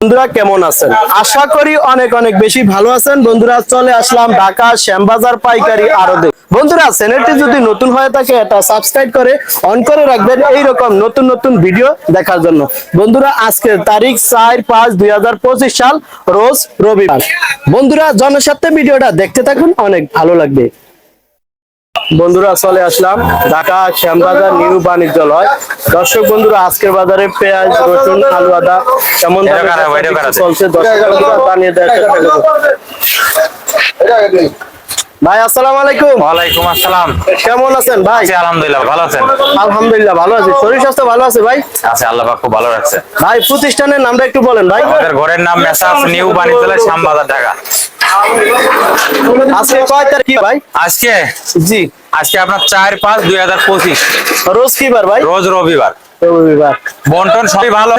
বন্ধুরা কেমন আছেন? আশা করি অনেক অনেক বেশি ভালো আছেন। বন্ধুরা, চলে আসলাম ঢাকা শ্যামবাজার পাইকারি আরদে বন্ধুরা, চ্যানেলটি যদি নতুন হয়ে থাকে, এটা সাবস্ক্রাইব করে অন করে রাখবেন এইরকম নতুন নতুন ভিডিও দেখার জন্য। বন্ধুরা, আজকের তারিখ চার পাঁচ দুই সাল, রোজ রবিবার। বন্ধুরা, জনস্বার্থে ভিডিওটা দেখতে থাকুন, অনেক ভালো লাগবে। বন্ধুরা চলে আসলাম ঢাকা শ্যামবাজার নিউ বাণিজ্যালয়। দর্শক বন্ধুরা আজকের বাজারে পেঁয়াজ রসুন আলু আদা কেমন? চলছে। ভাই আসসালামু আলাইকুম। ওয়ালাইকুম আসসালাম। কেমন আছেন ভাই? আলহামদুলিল্লাহ ভালো আছেন? আলহামদুলিল্লাহ ভালো আছি। শরীর স্বাস্থ্য ভালো আছে ভাই? আছে আল্লাহ পাক খুব ভালো রাখছে। ভাই প্রতিষ্ঠানের নামটা একটু বলেন ভাই। আমাদের ঘরের নাম মেসাফ নিউ বাণিজ্যালয় শ্যামবাজার ঢাকা। আজকে কয় তারিখ কি ভাই? আজকে? জি। আজকে আপনার চার পাঁচ দুই হাজার পঁচিশ। রোজ কি বার ভাই? রোজ রবিবার। রবিবার। বন্টন সবই ভালো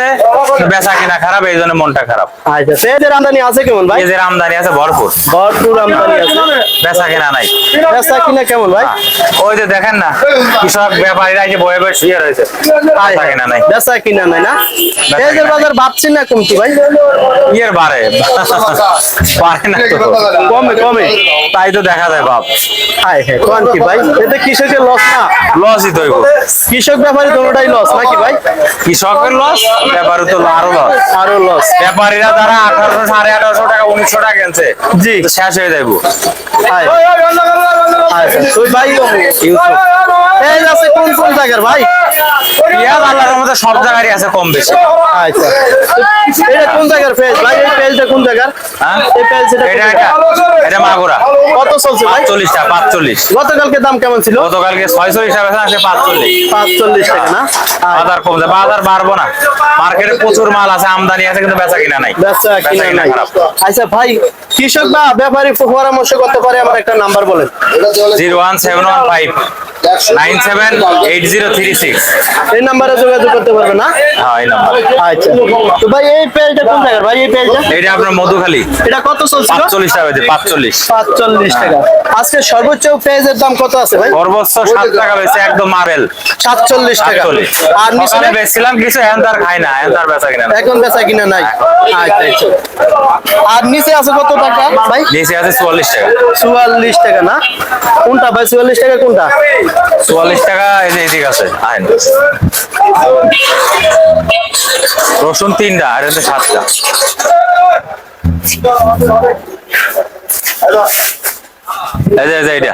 বেচা কিনা খারাপ এই জন্য মনটা খারাপ। আচ্ছা আমদানি আছে কেমন ভাই? আমদানি আছে ভরপুর। ভরপুর আমদানি আছে। বেচা কিনা নাই। বেচা কিনা কেমন ভাই? ওই যে দেখেন না কৃষক ব্যাপারীরা যে বয়ে বয়ে শুয়ে রয়েছে। বেচা কিনা নাই। বেচা কিনা নাই না? পেঁয়াজের বাজার বাড়ছে না কমতি ভাই? ইয়ের বাড়ে। পারে না তো। কমে কমে। তাই তো দেখা যায় বাপ। হায় হ্যাঁ কোন কি ভাই? এতে কৃষকের লস না? লসই তৈব কৃষক ব্যাপারে দুটোটাই লস নাকি ভাই? কৃষকের লস ব্যাপারে তো আরও লস আরও লস ব্যাপারীরা তারা আঠারোশো সাড়ে আঠারোশো টাকা উনিশশো টাকা কিনছে জি। শেষ হয়ে যাইব। হায় আচ্ছা তুই ভাই পেঁয়াজ আছে কোন কোন জায়গার ভাই আল্লাহর সব জায়গারই আছে কম বেশি। আচ্ছা। এটা কোন ভাই এই কোন জায়গার? হ্যাঁ? এই এটা এটা এটা মাগুরা। কত চলছে ভাই? 40 টাকা 45 গতকালকে দাম কেমন ছিল? গতকালকে 46 টাকা আছে 45 45 টাকা না? বাজার কমছে বাজার বাড়বো না। মার্কেটে প্রচুর মাল আছে আমদানি আছে কিন্তু বেচা কিনা নাই। বেচা কিনা নাই। আচ্ছা ভাই কৃষক বা ব্যাপারী পরামর্শ করতে পারে আমার একটা নাম্বার বলেন। 01715 97 এইট জিরো থ্রি সিক্স এই নাম্বারে যোগাযোগ করতে পারবে না? হ্যাঁ এই নাম্বার। আচ্ছা। তো ভাই এই পেজটা কোন জায়গার? ভাই এই পেজটা এটা আপনার মধুখালী। এটা কত চলছিল? পাঁচচল্লিশ টাকা বেচে পাঁচচল্লিশ। পাঁচচল্লিশ টাকা। আজকে সর্বোচ্চ পেজের দাম কত আছে ভাই? সর্বোচ্চ সাত টাকা বেচে একদম মারেল সাতচল্লিশ টাকা। আর সকালে বেচছিলাম কিছু তার খাই না তার বেচা কিনা এখন বেচা কিনা নাই। আচ্ছা আচ্ছা। আর নিচে আছে কত টাকা ভাই? নিচে আছে চুয়াল্লিশ টাকা। চুয়াল্লিশ টাকা না? কোনটা ভাই? চুয়াল্লিশ টাকা কোনটা? চুয়াল্লিশ টাকা এদিকে আছে আইন রসুন তিনটা আর এতে সাতটা। এটা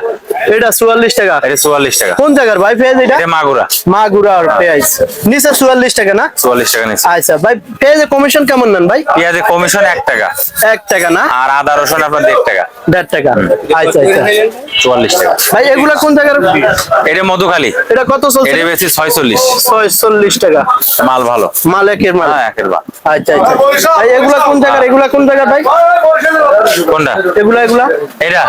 এটা চুয়াল্লিশ টাকা। এটা চুয়াল্লিশ টাকা। কোন জায়গার ভাই পেঁয়াজ এটা? এটা মাগুরা। মাগুরার পেঁয়াজ। নিচে চুয়াল্লিশ টাকা না? চুয়াল্লিশ টাকা নিচে। আচ্ছা ভাই পেঁয়াজের কমিশন কেমন নেন ভাই? পেঁয়াজের কমিশন এক টাকা। এক টাকা না? আর আদা রসুন আপনার দেড় টাকা। দেড় টাকা। আচ্ছা আচ্ছা। চুয়াল্লিশ টাকা। ভাই এগুলা কোন জায়গার? এটা মধুখালী। এটা কত চলছে? এটা বেশি ছয়চল্লিশ। ছয়চল্লিশ টাকা। মাল ভালো। মালেকের মাল। হ্যাঁ একের আচ্ছা আচ্ছা। ভাই এগুলা কোন জায়গার? এগুলা কোন জায়গার ভাই? কোনটা? এগুলা এগুলা? এটা?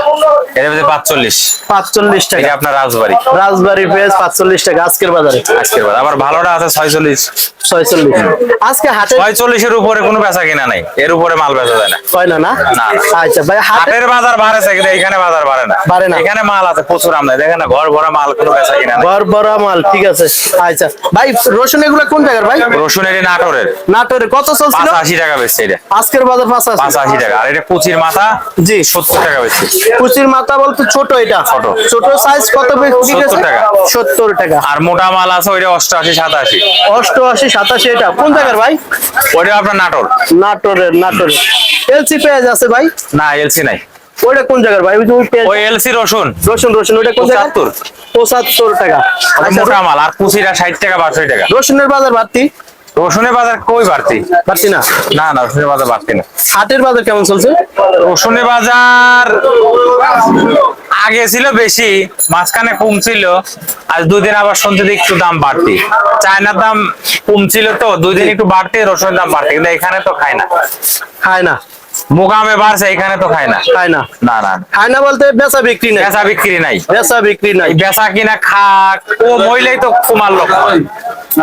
এটা বেশি পাঁচচল্লিশ। পাঁচচল্লিশ এটা আপনার রাজবাড়ি। রাজবাড়ির পেঁয়াজ পাঁচচল্লিশ টাকা আজকের বাজারে। আজকের বার আবার ভালোটা আছে ছয়চল্লিশ। ছয়চল্লিশ। আজকে হাটে ছয়চল্লিশের উপরে কোনো বেচা কিনা নাই। এর উপরে মাল বেচা যায় না। হয় না না। আচ্ছা ভাই হাটের বাজার বাড়েছে কিন্তু এখানে বাজার বাড়ে না। বাড়ে না। এখানে মাল আছে প্রচুর আমদানি। দেখেন না ঘর ভরা মাল কোনো বেচা কিনা ঘর বড় মাল ঠিক আছে। আচ্ছা ভাই রসুন এগুলা কোন জায়গার ভাই? রসুন এটি নাটোরের। নাটোরে কত চলছিল? পাঁচ আশি টাকা বেচছে এটা। আজকের বাজার পাঁচ পাঁচ আছে আশি টাকা। আর এটা কুচির মাথা? জি। সত্তর টাকা বেচছে কুচির মাথা বলতে ছোট এটা। ছোট। ছোট সাইজ কত 70 টাকা। 70 টাকা। আর মোটা মাল আছে ওইটা অষ্টআশি সাতাশি। অষ্টআশি সাতাশি এটা। কোন জায়গার ভাই? ওইটা আপনার নাটোর। নাটোরের নাটোরের। এলসি পেঁয়াজ আছে ভাই? না এলসি নাই। ওইটা কোন জায়গার ভাই? ওই ওই এলসি রসুন। রসুন রসুন। ওইটা কোন জায়গা 75 পঁচাত্তর টাকা। আচ্ছা মোটা মাল। আর কুচিটা ষাট টাকা বাষট্টি টাকা। রসুনের বাজার বাড়তি? রসুনের বাজার কই বাড়তি? বাড়তি না? না না রসুনের বাজার বাড়তি না। হাটের বাজার কেমন চলছে? রসুনের বাজার আগে ছিল বেশি মাঝখানে কমছিল আজ দুই দিন আবার শুনতে একটু দাম বাড়তি। চায়নার দাম কমছিল তো দুদিন একটু বাড়তি রসুনের দাম বাড়তি কিন্তু এখানে তো খায় না। খায় না। মোকামে বাড়ছে এখানে তো খায় না। খায় না। না না খায় না বলতে বেচা বিক্রি নাই। বেচা বিক্রি নাই। বেচা বিক্রি নাই। বেচা কিনা খাক ও মহিলাই তো কুমার লোক।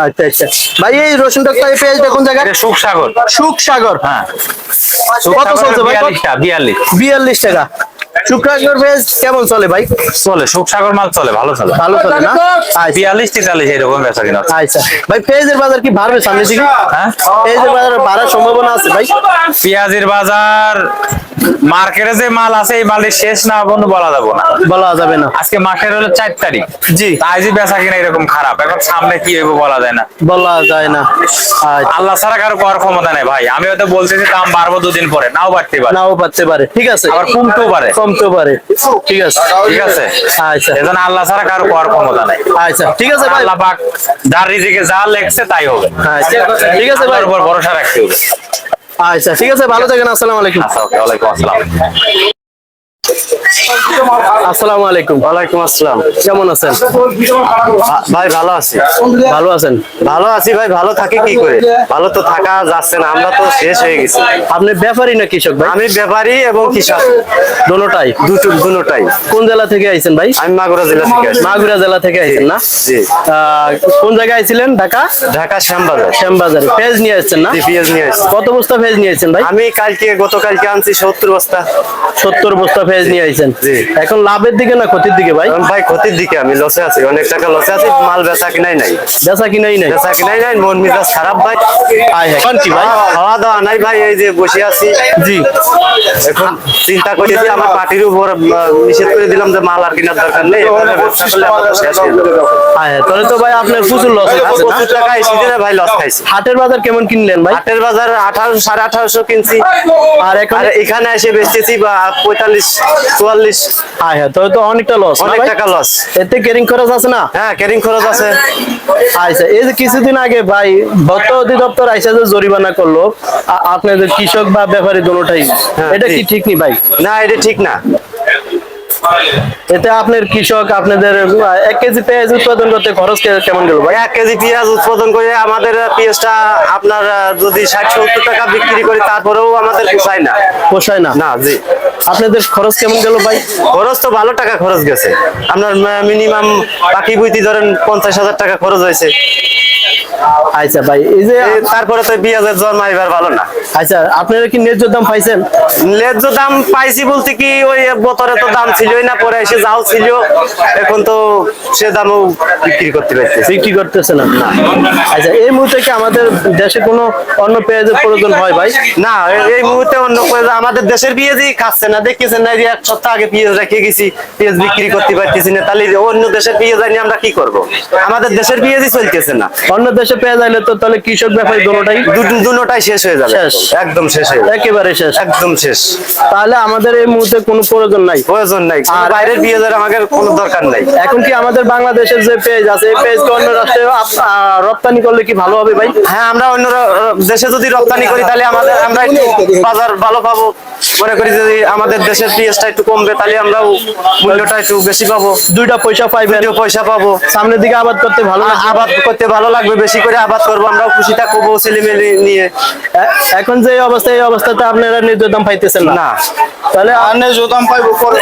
আচ্ছা আচ্ছা। ভাই এই রসুনটা এই পেঁয়াজটা দেখুন জায়গা সুখ সাগর সুখ সাগর হ্যাঁ। কত চলছে ভাই? বিয়াল্লিশটা বিয়াল্লিশ। বিয়াল্লিশ টাকা। শুক্রাকর পেঁয়াজ কেমন চলে ভাই? চলে সুখসাগর মাল চলে ভালো চলে। ভালো চলে না? আচ্ছা। বিয়াল্লিশ তেতাল্লিশ এরকম বেচা কিনা। আচ্ছা। ভাই পেঁয়াজের বাজার কি বাড়বে সামনের দিকে? হ্যাঁ? পেঁয়াজের বাজার বাড়ার সম্ভাবনা আছে ভাই? পেঁয়াজের বাজার মার্কেটে যে মাল আছে এই মালের শেষ না কোনো বলা যাব না। বলা যাবে না। আজকে মাসের হলো চার তারিখ। জি। তাই যে বেচা কিনা এরকম খারাপ। এখন সামনে কি হইব বলা যায় না। বলা যায় না। আচ্ছা। আল্লাহ ছাড়া কারও করার ক্ষমতা নেই ভাই। আমি হয়তো বলতেছি দাম বাড়বো দুদিন পরে নাও বাড়তে পারে। নাও পারতে পারে। ঠিক আছে। আবার কমতেও পারে। কমতেও পারে। ঠিক আছে? ঠিক আছে? আচ্ছা। এজন্য আল্লাহ ছাড়া কারও করার ক্ষমতা নাই। আচ্ছা ঠিক আছে ভাই। আল্লাহ পাক যার রিজিকে যা লেখছে তাই হবে। আচ্ছা ঠিক আছে ভাই। উপর ভরসা রাখতে হবে। আচ্ছা ঠিক আছে ভালো থাকেন আসসালামু আলাইকুম। আচ্ছা আলাইকুম ওয়ালাইকুম আসসালাম। আসসালামু আলাইকুম। ওয়ালাইকুম আসসালাম। কেমন আছেন? ভাই ভালো আছি। ভালো আছেন? ভালো আছি ভাই ভালো থাকি কি করে? ভালো তো থাকা যাচ্ছে না আমরা তো শেষ হয়ে গেছি। আপনি ব্যাপারী না কৃষক ভাই? আমি ব্যাপারী এবং কৃষক। দোনোটাই দুটো কোন জেলা থেকে আইছেন ভাই? আমি মাগুরা জেলা থেকে আসছি মাগুরা জেলা থেকে আইছেন না? জি। কোন জায়গায় আইছিলেন? ঢাকা? ঢাকা শ্যামবাজার। শ্যামবাজারে। পেঁয়াজ নিয়ে আসছেন না? পেঁয়াজ নিয়ে আসছি। কত বস্তা পেঁয়াজ নিয়ে আসছেন ভাই? আমি কালকে গতকালকে আনছি সত্তর বস্তা। সত্তর বস্তা পেঁয়াজ নিয়ে আইছেন। জি। এখন লাভের দিকে না ক্ষতির দিকে ভাই? ভাই ক্ষতির দিকে আমি লসে আছি। অনেক টাকা লসে আছি মাল বেচা কিনাই নাই। বেচা কিনাই নাই? বেচা কিনাই নাই মন মেজাজ খারাপ ভাই। আয় হ্যাঁ কোন কি ভাই? খাওয়া দাওয়া নাই ভাই এই যে বসে আছি। জি। এখন চিন্তা করেছি আমার পার্টির উপর নিষেধ করে দিলাম যে মাল আর কেনার দরকার নেই। ব্যবসা করলে আমাদের শেষ হয়ে যাবে। হ্যাঁ তাহলে তো ভাই আপনার প্রচুর লস হচ্ছে না? প্রচুর টাকা এই সিজনে ভাই লস খাইছি। হাটের বাজার কেমন কিনলেন ভাই? হাটের বাজার আঠারোশো সাড়ে আঠারোশো কিনছি। আর এখন? এখানে এসে বেচতেছি বা পঁয়তাল্লিশ চুয়াল্লিশ হ্যাঁ হ্যাঁ তো অনেকটা লস অনেক টাকা লস এতে কেরিং খরচ আছে না? হ্যাঁ ক্যারিং খরচ আছে। আচ্ছা এই যে কিছুদিন আগে ভাই ভত্ত অধিদপ্তর আইসা যে জরিমানা করল আপনাদের কৃষক বা ব্যাপারী দোনোটাই হ্যাঁ, এটা কি ঠিক। ঠিক নি ভাই? না এটা ঠিক না। এতে আপনার কৃষক আপনাদের এক কেজি পেঁয়াজ উৎপাদন করতে খরচ কেমন গেল ভাই? এক কেজি পেঁয়াজ উৎপাদন করে আমাদের পেঁয়াজটা আপনার যদি ষাট সত্তর টাকা বিক্রি করি তারপরেও আমাদের পোষায় না। পোষায় না? না জি। আপনাদের খরচ কেমন গেল ভাই? খরচ তো ভালো টাকা খরচ গেছে। আপনার মিনিমাম পাখি বইতি ধরেন পঞ্চাশ হাজার টাকা খরচ হয়েছে। আচ্ছা ভাই এই যে তারপরে তো পেঁয়াজের জন্ম এবার ভালো না। আচ্ছা আপনারা কি ন্যায্য দাম পাইছেন? ন্যায্য দাম পাইছি বলতে কি ওই বোতরে তো দাম ছিলই না পরে এসে যাও ছিল। এখন তো সে দামও বিক্রি করতে পারতেছি। বিক্রি করতেছে না। আচ্ছা এই মুহূর্তে কি আমাদের দেশে কোনো অন্য পেঁয়াজের প্রয়োজন হয় ভাই? না এই মুহূর্তে অন্য পেঁয়াজ আমাদের দেশের পেঁয়াজই খাচ্ছে না। দেখতেছেন না যে এক সপ্তাহ আগে পেঁয়াজ রেখে গেছি পেঁয়াজ বিক্রি করতে পারতেছি না। তাহলে অন্য দেশের পেঁয়াজ আনি আমরা কি করব? আমাদের দেশের পেঁয়াজই চলতেছে না। অন্য দেশে পেঁয়াজ আইলে তো তাহলে কৃষক ব্যাপারী দোনোটাই দু- দুটোটাই শেষ হয়ে যাবে। শেষ। একদম শেষ হয়ে একেবারে শেষ। একদম শেষ। তাহলে আমাদের এই মুহূর্তে কোনো প্রয়োজন নাই। প্রয়োজন নাই। আর- বাইরের পেঁয়াজের আমাদের কোনো দরকার নাই। এখন কি আমাদের বাংলাদেশের যে পেঁয়াজ আছে এই পেঁয়াজকে অন্য রাষ্ট্রে রপ্তানি করলে কি ভালো হবে ভাই? হ্যাঁ আমরা অন্য দেশে যদি রপ্তানি করি তাহলে আমাদের আমরা একটু বাজার ভালো পাবো। মনে করি যদি আমাদের দেশের পেঁয়াজটা একটু কমবে তাহলে আমরাও মূল্যটা একটু বেশি পাবো। দুইটা পয়সা পাইবেন। দুটো পয়সা পাবো। সামনের দিকে আবাদ করতে ভালো আবাদ করতে ভালো লাগবে বেশি। করে আবাদ করব আমরাও খুশি থাকব ছেলে মেয়ে নিয়ে এখন যে অবস্থা এই অবস্থাতে আপনারা ন্যায্য দাম পাইতেছেন না? তাহলে পাইবো পরে।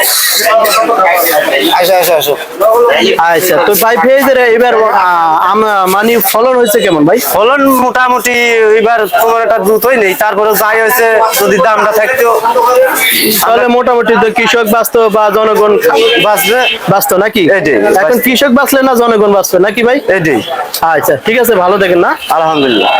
আচ্ছা আচ্ছা আচ্ছা। আচ্ছা তো ভাই পেঁয়াজের এবার মানে ফলন হয়েছে কেমন ভাই? ফলন মোটামুটি এবার তোমার একটা দ্রুতই নেই তারপরে যাই হয়েছে যদি দামটা থাকতো। তাহলে মোটামুটি তো কৃষক বাঁচতো বা জনগণ বাঁচবে। বাঁচতো নাকি। এখন কৃষক বাঁচলে না জনগণ বাঁচবে নাকি ভাই? এটাই। আচ্ছা ঠিক আছে ভালো দেখেন না? আলহামদুলিল্লাহ।